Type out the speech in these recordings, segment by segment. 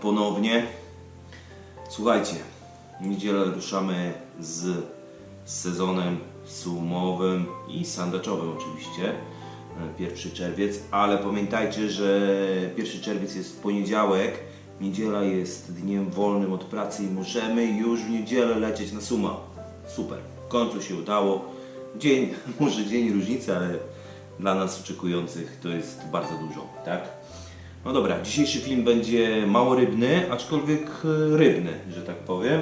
ponownie. Słuchajcie, w niedzielę ruszamy z sezonem sumowym i sandaczowym oczywiście. e, 1 czerwiec, ale pamiętajcie, że 1 czerwiec jest w poniedziałek, niedziela jest dniem wolnym od pracy i możemy już w niedzielę lecieć na suma. Super, w końcu się udało. Dzień, może dzień różnicy, ale dla nas oczekujących to jest bardzo dużo, tak? No dobra, dzisiejszy film będzie mało rybny, aczkolwiek e, rybny, że tak powiem,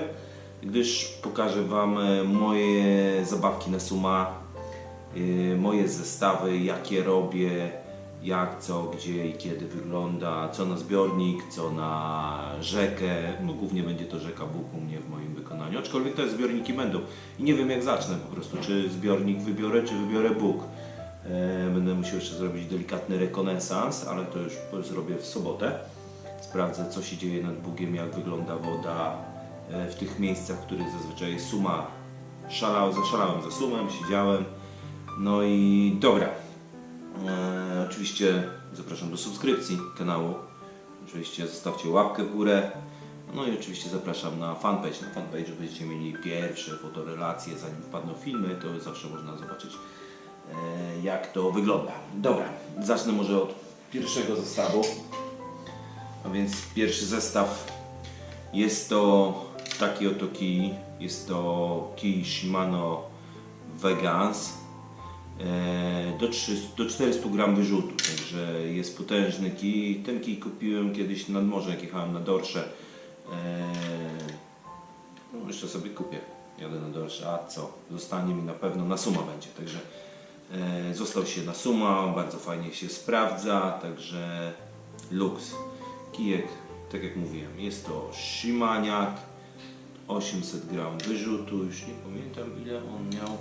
gdyż pokażę Wam e, moje zabawki na suma, e, moje zestawy, jakie robię, jak, co, gdzie i kiedy wygląda, co na zbiornik, co na rzekę, no głównie będzie to rzeka Bóg u mnie w moim wykonaniu, aczkolwiek te zbiorniki będą i nie wiem jak zacznę po prostu, czy zbiornik wybiorę, czy wybiorę Bóg. E, Będę musiał jeszcze zrobić delikatny rekonesans, ale to już zrobię w sobotę. Sprawdzę, co się dzieje nad Bugiem, jak wygląda woda e, w tych miejscach, w których zazwyczaj suma szalał, zaszalałem za sumem, siedziałem. No i dobra. E, oczywiście zapraszam do subskrypcji kanału. Oczywiście zostawcie łapkę w górę. No i oczywiście zapraszam na fanpage. Na fanpage będziecie mieli pierwsze fotorelacje, zanim wpadną filmy, to zawsze można zobaczyć jak to wygląda. Dobra, zacznę może od pierwszego zestawu. A więc pierwszy zestaw jest to taki oto kij. Jest to kij Shimano Vegans e, do, 300, do 400 gram wyrzutu, także jest potężny kij. Ten kij kupiłem kiedyś nad morze, jak jechałem na Dorsze. E, no, jeszcze sobie kupię. Jadę na Dorsze, a co? Zostanie mi na pewno na suma będzie, także e, został się na suma, bardzo fajnie się sprawdza, także luks. Kijek, tak jak mówiłem, jest to Shimaniak, 800 gram wyrzutu, już nie pamiętam ile on miał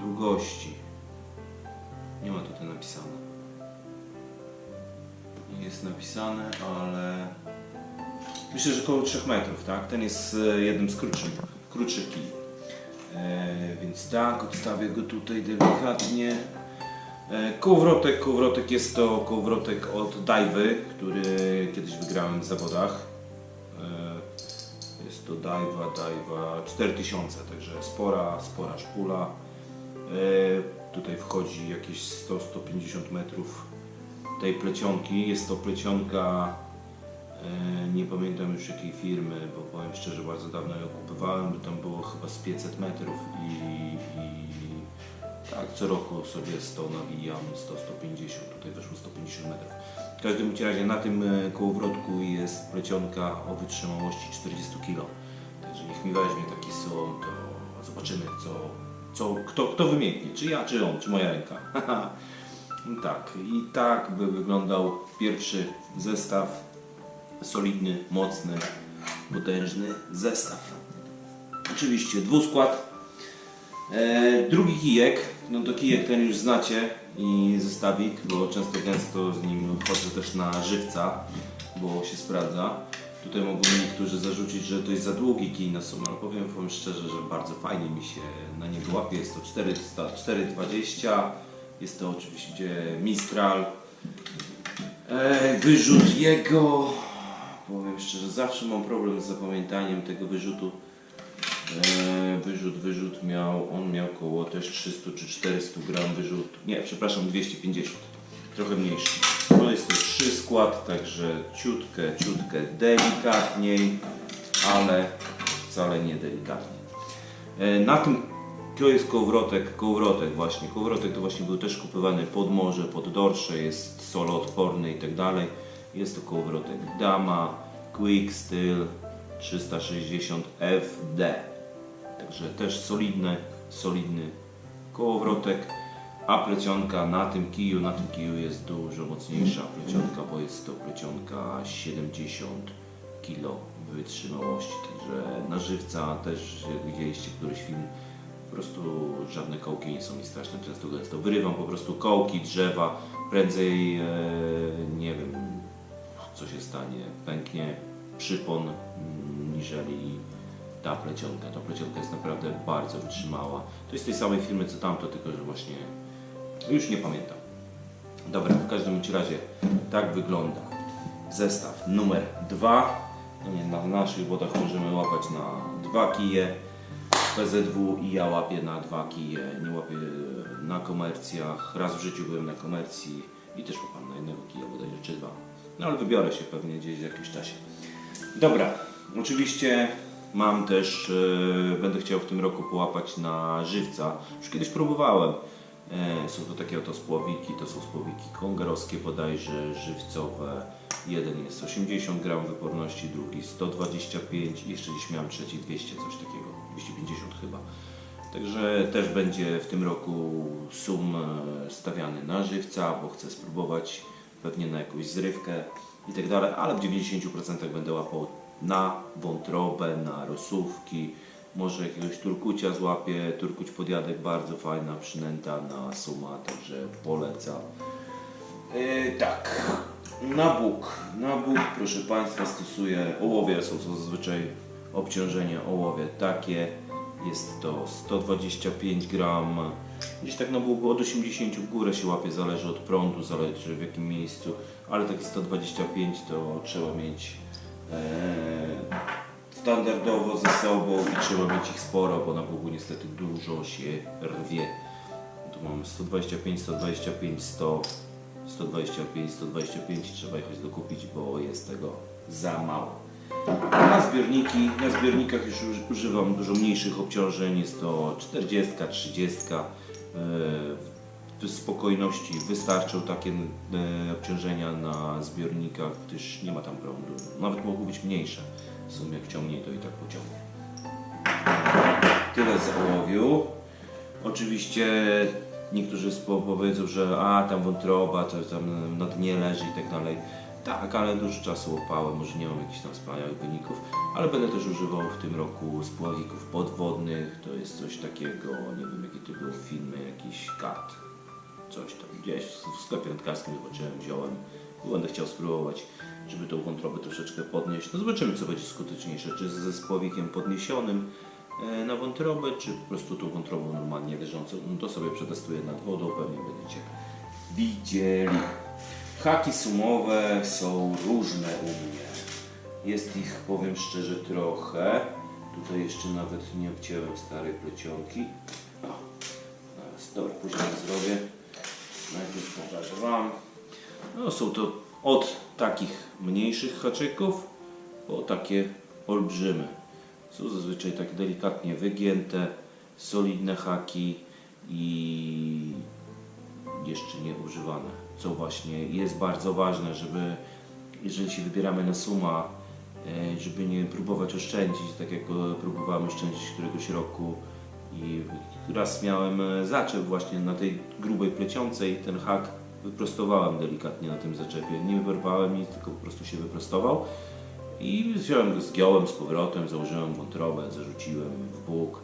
długości. Nie ma tutaj napisane. Nie jest napisane, ale myślę, że około 3 metrów, tak? Ten jest e, jednym z krótszych, krótszych kij. E, więc tak, odstawię go tutaj delikatnie. E, kołowrotek, kołowrotek jest to kołowrotek od Dajwy, który kiedyś wygrałem w zawodach. E, jest to Dajwa, Dajwa 4000, także spora, spora szpula. Tutaj wchodzi jakieś 100-150 metrów tej plecionki. Jest to plecionka, nie pamiętam już jakiej firmy, bo powiem szczerze, bardzo dawno ją kupowałem, bo tam było chyba z 500 metrów i, i tak, co roku sobie 100 nawijam, 100-150, tutaj weszło 150 metrów. W każdym razie na tym e, kołowrotku jest plecionka o wytrzymałości 40 kg. Także niech mi weźmie taki sum, to zobaczymy co, co, kto, kto wymięknie, czy ja, czy on, czy moja ręka. Tak, i tak by wyglądał pierwszy zestaw. Solidny, mocny, potężny zestaw. Oczywiście dwuskład. E, drugi kijek, no to kijek ten już znacie i zestawik, bo często gęsto z nim chodzę też na żywca, bo się sprawdza. Tutaj mogą niektórzy zarzucić, że to jest za długi kij na sumę, ale powiem Wam szczerze, że bardzo fajnie mi się na niego łapie. Jest to 400, 420, jest to oczywiście Mistral. E, wyrzut jego, powiem szczerze, zawsze mam problem z zapamiętaniem tego wyrzutu. E, wyrzut, wyrzut miał, on miał około też 300 czy 400 gram wyrzutu. Nie, przepraszam, 250. Trochę mniejszy. No jest to trzy skład, także ciutkę, ciutkę delikatniej, ale wcale nie delikatnie. E, Na tym to jest kołowrotek, kołowrotek właśnie. Kołowrotek to właśnie był też kupowany pod morze, pod dorsze, jest soloodporny i tak dalej. Jest to kołowrotek Dama, Quick Steel 360 FD. Także też solidny, solidny kołowrotek. A plecionka na tym kiju, na tym kiju jest dużo mocniejsza plecionka, bo jest to plecionka 70 kg wytrzymałości. Także na żywca też widzieliście któryś film, po prostu żadne kołki nie są mi straszne, często gęsto wyrywam po prostu kołki, drzewa, prędzej e, nie wiem co się stanie, pęknie przypon mm, niżeli ta plecionka. Ta plecionka jest naprawdę bardzo wytrzymała. To jest tej samej firmy co tamto, tylko że właśnie już nie pamiętam. Dobra, w każdym razie tak wygląda zestaw numer 2. No na naszych wodach możemy łapać na dwa kije PZW i ja łapię na dwa kije, nie łapię na komercjach. Raz w życiu byłem na komercji i też łapam na jednego kija, bodajże czy dwa. No ale wybiorę się pewnie gdzieś w jakimś czasie. Dobra, oczywiście mam też, e, będę chciał w tym roku połapać na żywca. Już kiedyś próbowałem. E, są to takie oto spławiki, to są spławiki kongarowskie bodajże, żywcowe. Jeden jest 80 gram wyporności, drugi 125 i jeszcze gdzieś miałem trzeci 200, coś takiego, 250 chyba. Także też będzie w tym roku sum e, stawiany na żywca, bo chcę spróbować pewnie na jakąś zrywkę i tak dalej, ale w 90% będę łapał na wątrobę, na rosówki, może jakiegoś turkucia złapię, turkuć podjadek, bardzo fajna przynęta na suma, także polecam. Yy, tak, na Bóg, na Bóg proszę Państwa stosuję, ołowie są to zazwyczaj obciążenie ołowie takie, jest to 125 gram, gdzieś tak na Bóg od 80 w górę się łapie, zależy od prądu, zależy w jakim miejscu, ale takie 125 to trzeba mieć e, standardowo ze sobą i trzeba mieć ich sporo, bo na Bogu niestety dużo się rwie. Tu mam 125, 125, 100, 125, 125 trzeba jechać dokupić, bo jest tego za mało. Na zbiorniki, na zbiornikach już uży- używam dużo mniejszych obciążeń, jest to 40, 30. Yy, w spokojności wystarczą takie e, obciążenia na zbiornikach, gdyż nie ma tam prądu. Nawet mogą być mniejsze. W sumie jak ciągnie, to i tak pociągnie. Tyle z ołowiu. Oczywiście niektórzy powiedzą, że a tam wątroba, to tam na dnie leży i tak dalej. Tak, ale dużo czasu łapałem, może nie mam jakichś tam wspaniałych wyników, ale będę też używał w tym roku spławików podwodnych. To jest coś takiego, nie wiem jaki to był film, jakiś kat. Coś tam gdzieś w sklepie wędkarskim zobaczyłem, wziąłem i będę chciał spróbować, żeby tą wątrobę troszeczkę podnieść. No zobaczymy co będzie skuteczniejsze, czy ze spławikiem podniesionym e, na wątrobę, czy po prostu tą wątrobą normalnie leżącą. No to sobie przetestuję nad wodą, pewnie będziecie widzieli. Haki sumowe są różne u mnie. Jest ich, powiem szczerze, trochę. Tutaj jeszcze nawet nie obcięłem starej plecionki. Dobra, później zrobię. Najpierw pokażę Wam. No, są to od takich mniejszych haczyków po takie olbrzymy. Są zazwyczaj tak delikatnie wygięte, solidne haki i jeszcze nie używane. Co właśnie jest bardzo ważne, żeby jeżeli się wybieramy na suma, e, żeby nie próbować oszczędzić, tak jak próbowałem oszczędzić któregoś roku i raz miałem e, zaczep właśnie na tej grubej plecioncej, ten hak wyprostowałem delikatnie na tym zaczepie. Nie wyrwałem nic, tylko po prostu się wyprostował i wziąłem go, zgiąłem z powrotem, założyłem wątrobę, zarzuciłem w bóg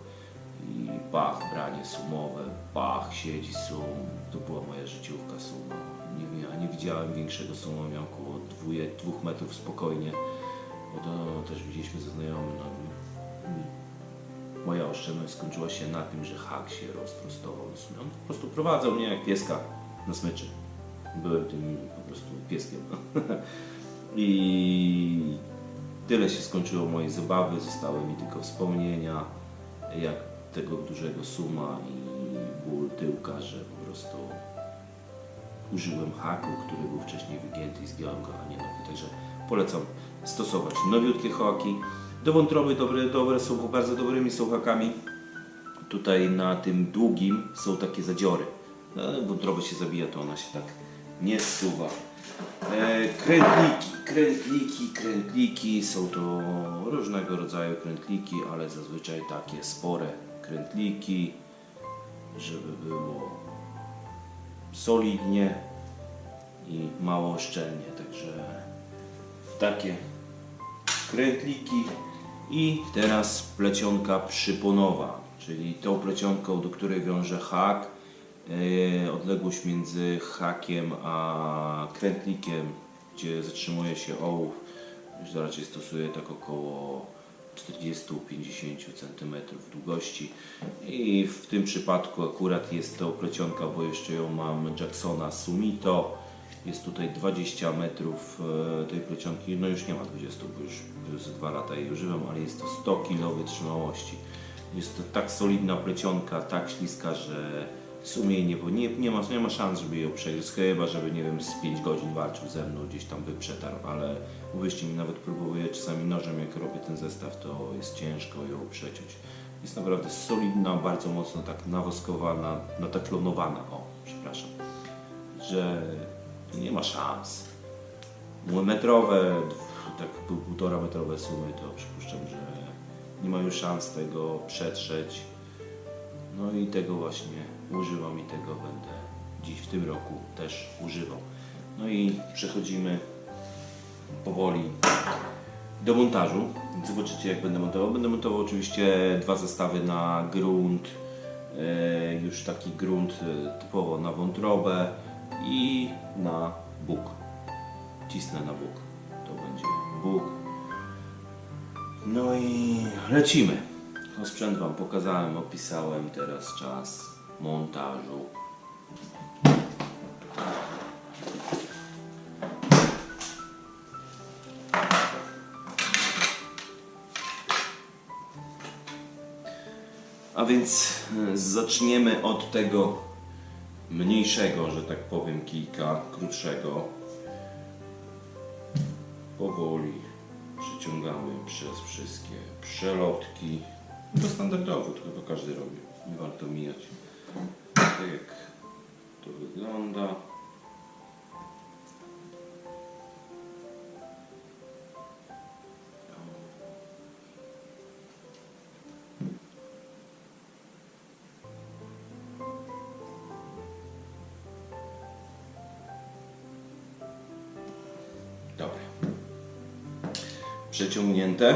i pach, branie sumowe, pach, siedzi sum. To była moja życiówka suma. Nie, ja nie widziałem większego suma, miał około dwóch metrów spokojnie. Bo to też widzieliśmy ze znajomym. No, moja oszczędność skończyła się na tym, że hak się rozprostował. On po prostu prowadzał mnie jak pieska na smyczy. Byłem tym po prostu pieskiem. I tyle się skończyło mojej zabawy. Zostały mi tylko wspomnienia, jak tego dużego suma i ból tyłka, że po prostu użyłem haku, który był wcześniej wygięty i zgiąłem go, a nie nowy. Także polecam stosować nowiutkie haki. Do wątroby dobre, dobre są, bardzo dobrymi są hakami. Tutaj na tym długim są takie zadziory. No, wątroba się zabija, to ona się tak nie zsuwa. E, krętliki, krętliki, krętliki. Są to różnego rodzaju krętliki, ale zazwyczaj takie spore krętliki, żeby było solidnie i mało szczelnie. Także takie krętliki i teraz plecionka przyponowa, czyli tą plecionką, do której wiąże hak, e, odległość między hakiem a krętlikiem, gdzie zatrzymuje się ołów, raczej stosuję tak około 40-50 cm długości. I w tym przypadku akurat jest to plecionka, bo jeszcze ją mam Jacksona Sumito. Jest tutaj 20 metrów e, tej plecionki, no już nie ma 20, bo już przez 2 lata jej używam, ale jest to 100 kg wytrzymałości. Jest to tak solidna plecionka, tak śliska, że sumienie, bo nie, nie, ma, nie ma szans, żeby ją przegryźć, chyba żeby, nie wiem, z 5 godzin walczył ze mną, gdzieś tam by przetarł, ale uwierzcie mi, nawet próbuję czasami nożem, jak robię ten zestaw, to jest ciężko ją przeciąć. Jest naprawdę solidna, bardzo mocno tak nawoskowana, nateflonowana, o, przepraszam, że nie ma szans. Metrowe, tak pół- półtora metrowe sumy, to przypuszczam, że nie mają szans tego przetrzeć. No i tego właśnie używam i tego będę dziś w tym roku też używał. No i przechodzimy powoli do montażu. Zobaczycie jak będę montował. Będę montował oczywiście dwa zestawy na grunt, e, już taki grunt e, typowo na wątrobę i na Bóg. Cisnę na Bóg. To będzie Bóg. No i lecimy. No sprzęt Wam pokazałem, opisałem. Teraz czas montażu. A więc e, zaczniemy od tego mniejszego, że tak powiem, kijka, krótszego. Powoli przyciągamy przez wszystkie przelotki. To standardowo, to chyba każdy robi. Nie warto mijać. Tak to wygląda. Dobra. Przeciągnięte.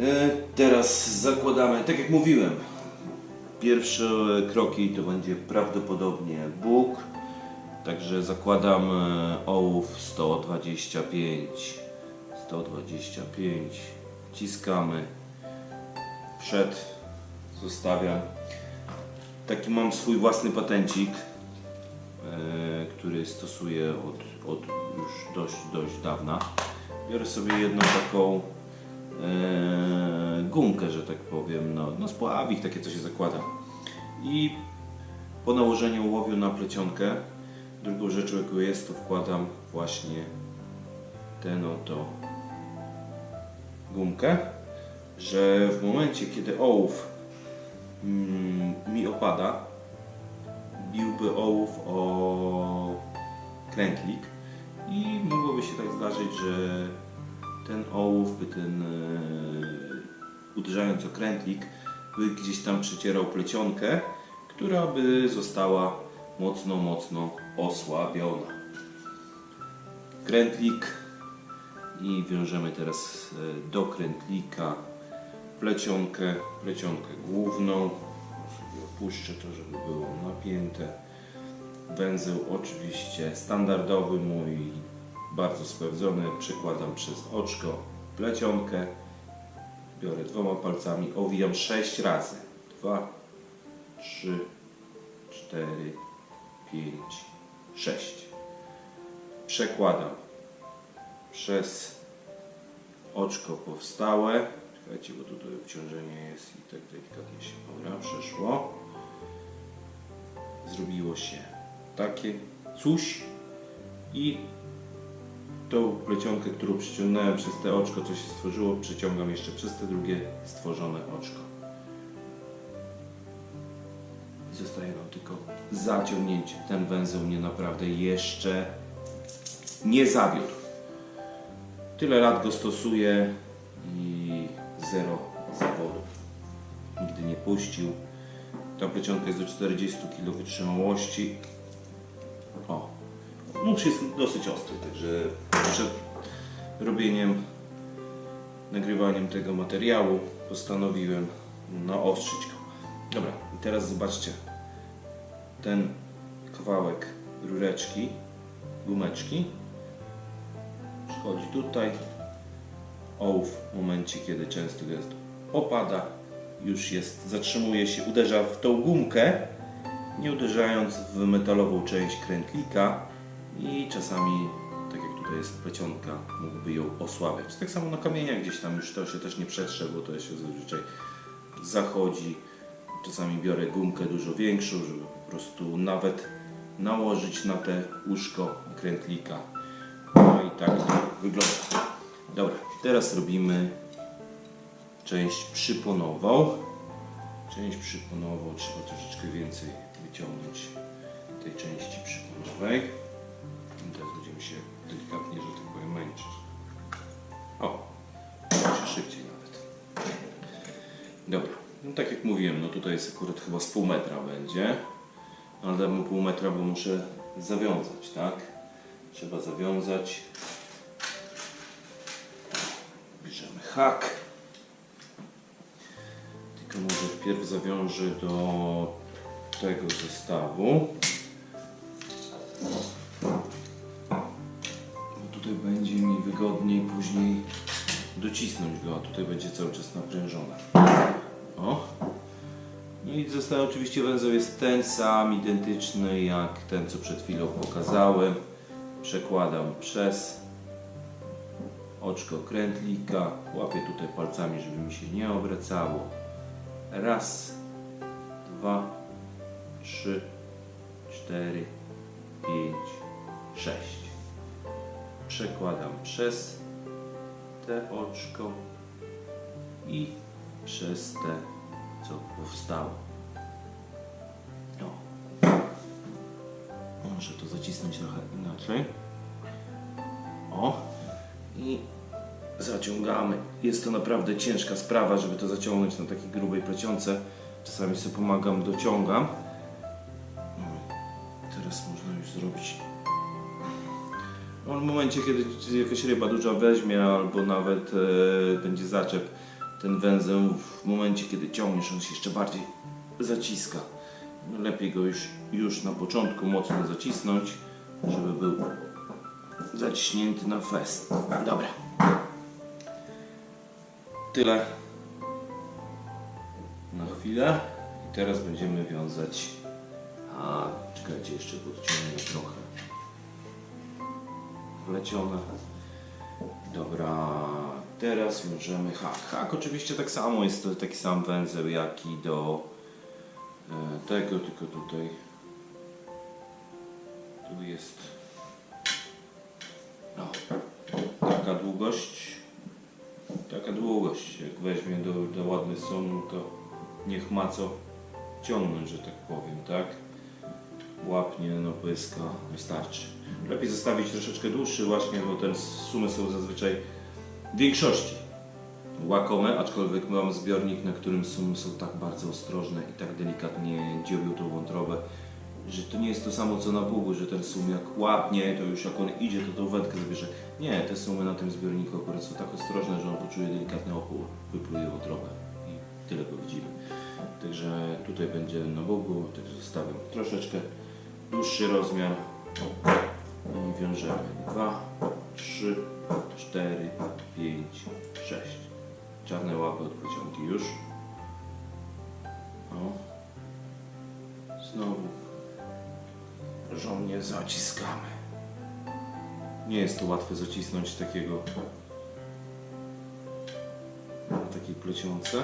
E, Teraz zakładamy, tak jak mówiłem, pierwsze kroki to będzie prawdopodobnie Bóg. Także zakładam e, ołów 125. 125. Wciskamy. Przed zostawiam. Taki mam swój własny patencik, e, który stosuję od, od już dość, dość dawna. Biorę sobie jedną taką e, gumkę, że tak powiem, no, no spławik, takie co się zakłada. I po nałożeniu ołowiu na plecionkę, drugą rzeczą jaką jest, to wkładam właśnie tę oto gumkę, że w momencie, kiedy ołów mm, mi opada, biłby ołów o krętlik i mogłoby się tak zdarzyć, że ten ołów by ten e, uderzając o krętlik by gdzieś tam przycierał plecionkę, która by została mocno, mocno osłabiona. Krętlik i wiążemy teraz e, do krętlika plecionkę, plecionkę główną. Opuszczę to, żeby było napięte. Węzeł oczywiście standardowy mój, bardzo sprawdzony. Przekładam przez oczko plecionkę. Biorę dwoma palcami, owijam 6 razy. 2, 3, 4, 5, 6. Przekładam przez oczko powstałe. Czekajcie, bo tutaj obciążenie jest i tak delikatnie się dobra, przeszło. Zrobiło się takie coś i tą plecionkę, którą przyciągnąłem przez te oczko, co się stworzyło, przyciągam jeszcze przez te drugie stworzone oczko. I zostaje nam tylko zaciągnięcie. Ten węzeł mnie naprawdę jeszcze nie zawiódł. Tyle lat go stosuję i zero zawodów. Nigdy nie puścił. Ta plecionka jest do 40 kg wytrzymałości. O, nóż jest dosyć ostry, także przed robieniem, nagrywaniem tego materiału postanowiłem naostrzyć go. Dobra, i teraz zobaczcie. Ten kawałek rureczki, gumeczki przychodzi tutaj ołów w momencie, kiedy często gęsto opada, już jest, zatrzymuje się, uderza w tą gumkę, nie uderzając w metalową część krętlika i czasami, tak jak tutaj jest plecionka, mógłby ją osłabiać. Tak samo na kamieniach gdzieś tam już to się też nie przetrze, bo to się zazwyczaj zachodzi. Czasami biorę gumkę dużo większą, żeby po prostu nawet nałożyć na te łóżko krętlika. No i tak wygląda. Dobra, teraz robimy część przyponową. Część przyponową trzeba troszeczkę więcej wyciągnąć tej części przyponowej. Będziemy się delikatnie, że tak powiem, męczyć. O, jeszcze szybciej nawet. Dobra, no tak jak mówiłem, no tutaj jest akurat chyba z pół metra będzie. Ale damy pół metra, bo muszę zawiązać, tak? Trzeba zawiązać. Bierzemy hak. Tylko może wpierw zawiążę do tego zestawu. Później docisnąć go, a tutaj będzie cały czas naprężone. O. No i zestaw oczywiście węzeł jest ten sam, identyczny jak ten co przed chwilą pokazałem. Przekładam przez oczko krętlika, łapię tutaj palcami, żeby mi się nie obracało. Raz, dwa, trzy, cztery, pięć, sześć. Przekładam przez te oczko i przez te, co powstało. O. Muszę to zacisnąć trochę inaczej. O. I zaciągamy. Jest to naprawdę ciężka sprawa, żeby to zaciągnąć na takiej grubej plecionce. Czasami sobie pomagam, dociągam. Momencie, kiedy jakaś ryba duża weźmie, albo nawet e, będzie zaczep, ten węzeł, w momencie, kiedy ciągniesz, on się jeszcze bardziej zaciska. Lepiej go już, już na początku mocno zacisnąć, żeby był zaciśnięty na fest. Dobra. Tyle na chwilę. I teraz będziemy wiązać. A, czekajcie, jeszcze podciągnę trochę. Wlecione. Dobra, teraz możemy hak. Hak oczywiście tak samo jest to taki sam węzeł jak i do e, tego, tylko tutaj tu jest no, taka długość taka długość jak weźmie do, do ładny sun to niech ma co ciągnąć, że tak powiem, tak? Łapnie, no pyska, wystarczy. Lepiej zostawić troszeczkę dłuższy właśnie, bo te sumy są zazwyczaj w większości łakome, aczkolwiek mam zbiornik, na którym sumy są tak bardzo ostrożne i tak delikatnie dziobią tą wątrobę, że to nie jest to samo co na bugu, że ten sum jak łapnie, to już jak on idzie, to tą wędkę zabierze. Nie, te sumy na tym zbiorniku akurat są tak ostrożne, że on poczuje delikatny opór, wypluje wątrobę i tyle go widzimy. Także tutaj będzie na bogu, także zostawiam troszeczkę dłuższy rozmiar i wiążemy. 2, 3, 4, 5, 6. Czarne łapy od pociągi już. O. Znowu porządnie zaciskamy. Nie jest to łatwe zacisnąć takiego takiej plecionce,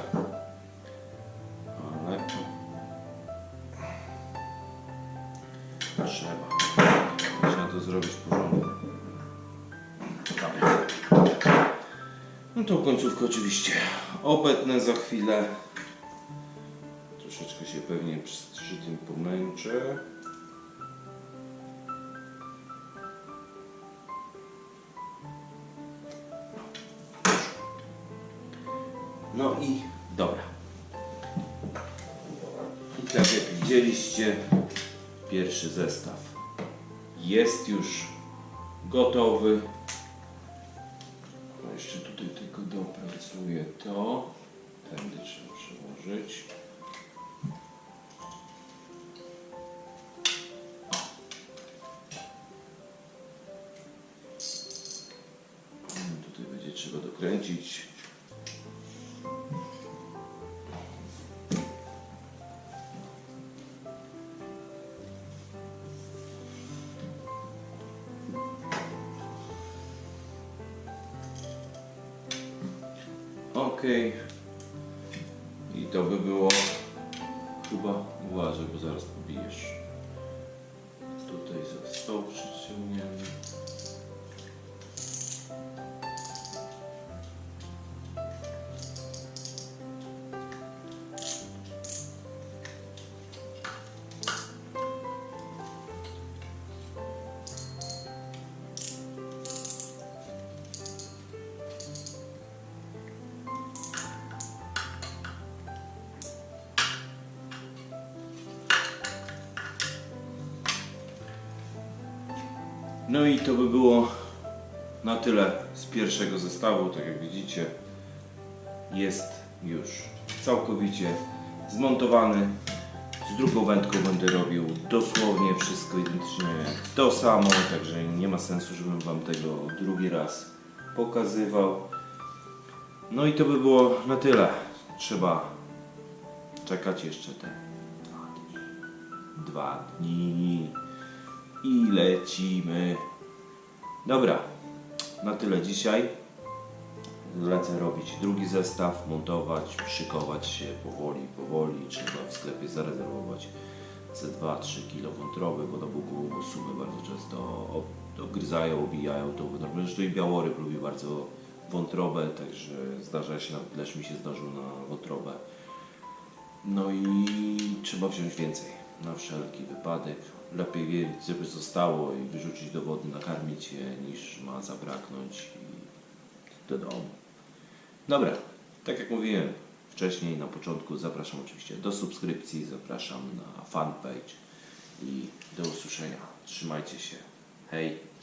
zrobić porządnie. Dobra. No tą końcówkę oczywiście obetnę za chwilę. Troszeczkę się pewnie przy tym pomęczę. No i dobra. I tak jak widzieliście, pierwszy zestaw jest już gotowy. I to by było chyba uważaj, bo zaraz pobijesz. Tutaj za stoł przyciągniemy. No i to by było na tyle z pierwszego zestawu. Tak jak widzicie, jest już całkowicie zmontowany. Z drugą wędką będę robił dosłownie wszystko identycznie to samo, także nie ma sensu, żebym Wam tego drugi raz pokazywał. No i to by było na tyle. Trzeba czekać jeszcze te dwa dni. I lecimy. Dobra, na tyle dzisiaj. Lecę robić drugi zestaw, montować, szykować się powoli, powoli. Trzeba w sklepie zarezerwować ze 2-3 kg wątroby, bo na Bugu sumy bardzo często obgryzają, obijają tą wątrobę. Zresztą i białoryb lubi bardzo wątrobę, także zdarza się, nawet leszcz mi się zdarzył na wątrobę. No i trzeba wziąć więcej na wszelki wypadek. Lepiej wiedzieć, żeby zostało i wyrzucić do wody, nakarmić je, niż ma zabraknąć i do domu. Dobra, tak jak mówiłem wcześniej na początku, zapraszam oczywiście do subskrypcji, zapraszam na fanpage i do usłyszenia. Trzymajcie się. Hej!